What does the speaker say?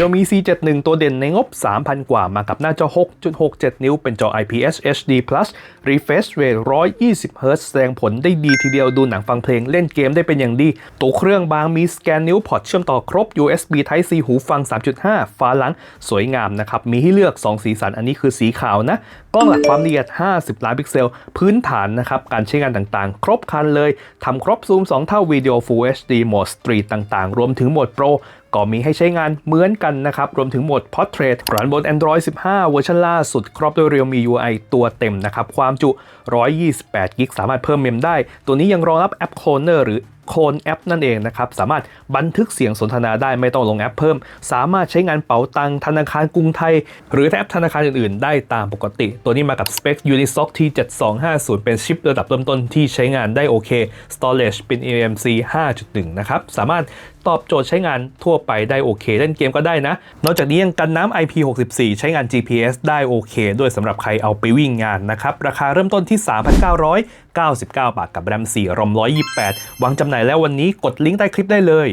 Realme C71 ตัวเด่นในงบ 3,000 กว่ามากับหน้าจอ 6.67 นิ้ว เป็นจอ IPS HD Plus Refresh Rate 120 Hz แสดงผลได้ดีทีเดียวดูหนังฟังเพลงเล่นเกมได้เป็นอย่างดี ตัวเครื่องบางมีสแกนนิ้วพอร์ตเชื่อมต่อครบ USB Type C หูฟัง 3.5 ฟ้าหลัง สวยงามนะครับ มีให้เลือก 2 สีสันอันนี้คือสีขาวนะกล้องหลักความละเอียด 50 ล้านพิกเซล พื้นฐานนะครับ การใช้งานต่างๆ ครบครันเลยทำครบซูม 2 เท่าวิดีโอ Full HD โหมด Street ต่างๆ รวมถึงโหมด Pro ก็มีให้ใช้งานเหมือนกันนะครับ รวมถึงโหมด Portrait รันบน Android 15 เวอร์ชันล่าสุด ครอบด้วย Realme UI ตัวเต็มนะครับ ความจุ 128 กิก สามารถเพิ่มเมมได้ ตัวนี้ยังรองรับแอป Cloner หรือ โคลนแอปนั่นเองนะครับสามารถบันทึกเสียงสนทนาได้ไม่ต้องลงแอปเพิ่ม สามารถใช้งานเป๋าตังธนาคารกรุงไทย หรือแอปธนาคารอื่นๆ ได้ตามปกติ ตัวนี้มากับสเปค Unisoc T7250 เป็นชิประดับเริ่มต้นที่ใช้งานได้โอเค Storage เป็น eMMC 5.1 นะครับ สามารถตอบโจทย์ใช้งานทั่วไปได้โอเค เล่นเกมก็ได้นะ นอกจากนี้ยังกันน้ำ IP64 ใช้งาน GPS ได้โอเค ด้วยสำหรับใครเอาไปวิ่งงานนะครับ ราคาเริ่มต้นที่ 3,999 บาทกับแรม4รอม128 วางจำหน่ายแล้ววันนี้กดลิงก์ใต้คลิปได้เลย